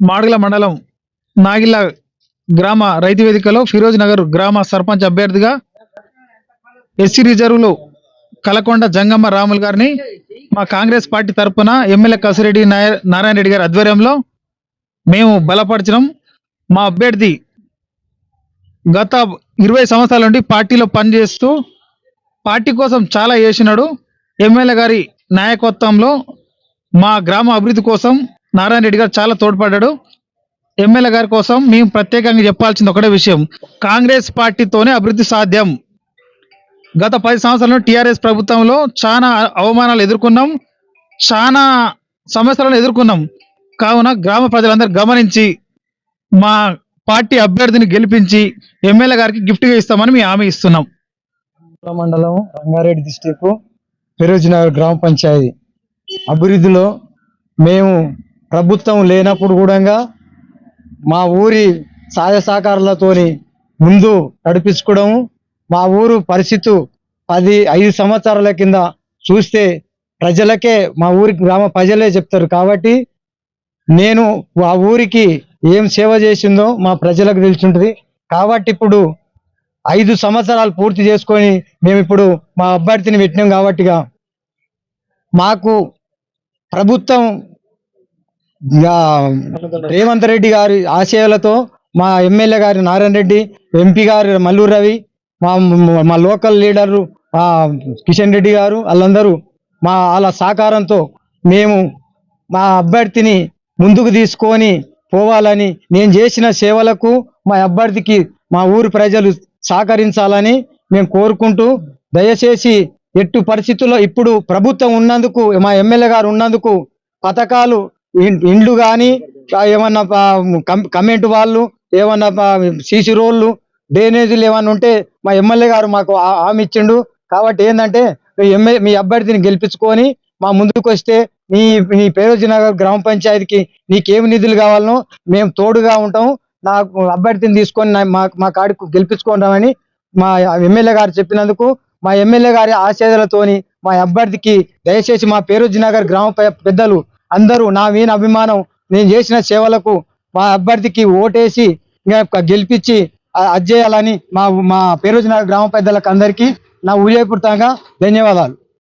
మాడుగుల మండలం నాగిల్ల గ్రామ రైతు వేదికలో ఫిరోజ్ నగర్ గ్రామ సర్పంచ్ అభ్యర్థిగా ఎస్సీ రిజర్వులు కలకొండ జంగమ్మ రాములు గారిని మా కాంగ్రెస్ పార్టీ తరఫున ఎమ్మెల్యే కసిరెడ్డి నాయ- నారాయణ రెడ్డి గారి ఆధ్వర్యంలో మేము బలపరచడం మా అభ్యర్థి గత ఇరవై సంవత్సరాల నుండి పార్టీలో పనిచేస్తూ పార్టీ కోసం చాలా చేసినాడు. ఎమ్మెల్యే గారి నాయకత్వంలో మా గ్రామ అభివృద్ధి కోసం నారాయణ రెడ్డి గారు చాలా తోడ్పడ్డాడు. ఎమ్మెల్యే గారి కోసం మేము ప్రత్యేకంగా చెప్పాల్సింది ఒకటే విషయం. కాంగ్రెస్ పార్టీతోనే అభివృద్ధి సాధ్యం. గత పది సంవత్సరాలు టీఆర్ఎస్ ప్రభుత్వంలో చాలా అవమానాలు ఎదుర్కొన్నాం. చాలా సమస్యలను ఎదుర్కొన్నాం. కావున గ్రామ ప్రజలందరూ గమనించి మా పార్టీ అభ్యర్థిని గెలిపించి ఎమ్మెల్యే గారికి గిఫ్ట్గా ఇస్తామని మేము హామీ ఇస్తున్నాం. మండలం రంగారెడ్డి డిస్టిక్ ఫిరోజ్ నగర్ గ్రామ పంచాయతీ. అభివృద్ధిలో మేము ప్రభుత్వం లేనప్పుడు కూడా మా ఊరి సహాయ సహకారాలతోని ముందు నడిపించుకోవడం మా ఊరు పరిస్థితి పది ఐదు సంవత్సరాల కింద చూస్తే ప్రజలకే మా ఊరి గ్రామ ప్రజలే చెప్తారు. కాబట్టి నేను ఆ ఊరికి ఏం సేవ చేసిందో మా ప్రజలకు తెలిసి కాబట్టి ఇప్పుడు ఐదు సంవత్సరాలు పూర్తి చేసుకొని మేము ఇప్పుడు మా అభ్యర్థిని పెట్టినాం కాబట్టిగా మాకు ప్రభుత్వం ఇక రేవంత్ రెడ్డి గారి ఆశయాలతో మా ఎమ్మెల్యే గారి నారాయణ రెడ్డి ఎంపీ గారు మల్లూరు రవి మా మా లోకల్ లీడరు కిషన్ రెడ్డి గారు వాళ్ళందరూ మా వాళ్ళ సహకారంతో మేము మా అభ్యర్థిని ముందుకు తీసుకొని పోవాలని నేను చేసిన సేవలకు మా అభ్యర్థికి మా ఊరి ప్రజలు సహకరించాలని మేము కోరుకుంటూ దయచేసి ఎట్టు పరిస్థితుల్లో ఇప్పుడు ప్రభుత్వం ఉన్నందుకు మా ఎమ్మెల్యే గారు ఉన్నందుకు పథకాలు ఇండ్లు కానీ ఏమన్నా కం- కమెంట్ వాళ్ళు ఏమన్నా సీసీ రోళ్ళు డ్రైనేజీలు ఏమన్నా ఉంటే మా ఎమ్మెల్యే గారు మాకు హామీ ఇచ్చిండు. కాబట్టి ఏంటంటే మీ ఎమ్మెల్యే మీ అభ్యర్థిని గెలిపించుకొని మా ముందుకు వస్తే మీ మీ పేరోజీ నగర్ గ్రామ పంచాయతీకి నీకేం నిధులు కావాలనో మేము తోడుగా ఉంటాం. నాకు అభ్యర్థిని తీసుకొని మా మా కాడికి గెలిపించుకుంటామని మా ఎమ్మెల్యే గారు చెప్పినందుకు మా ఎమ్మెల్యే గారి ఆశయాలతోని మా అభ్యర్థికి దయచేసి మా పేరోజీ నగర్ గ్రామ పెద్దలు అందరూ నా మీద అభిమానం నేను చేసిన సేవలకు మా అభ్యర్థికి ఓటేసి ఇంకా గెలిపించి అ- అది చేయాలని మా మా పేరోజీ గ్రామ పెద్దలకు అందరికీ నా ఉదయపూర్తంగా ధన్యవాదాలు.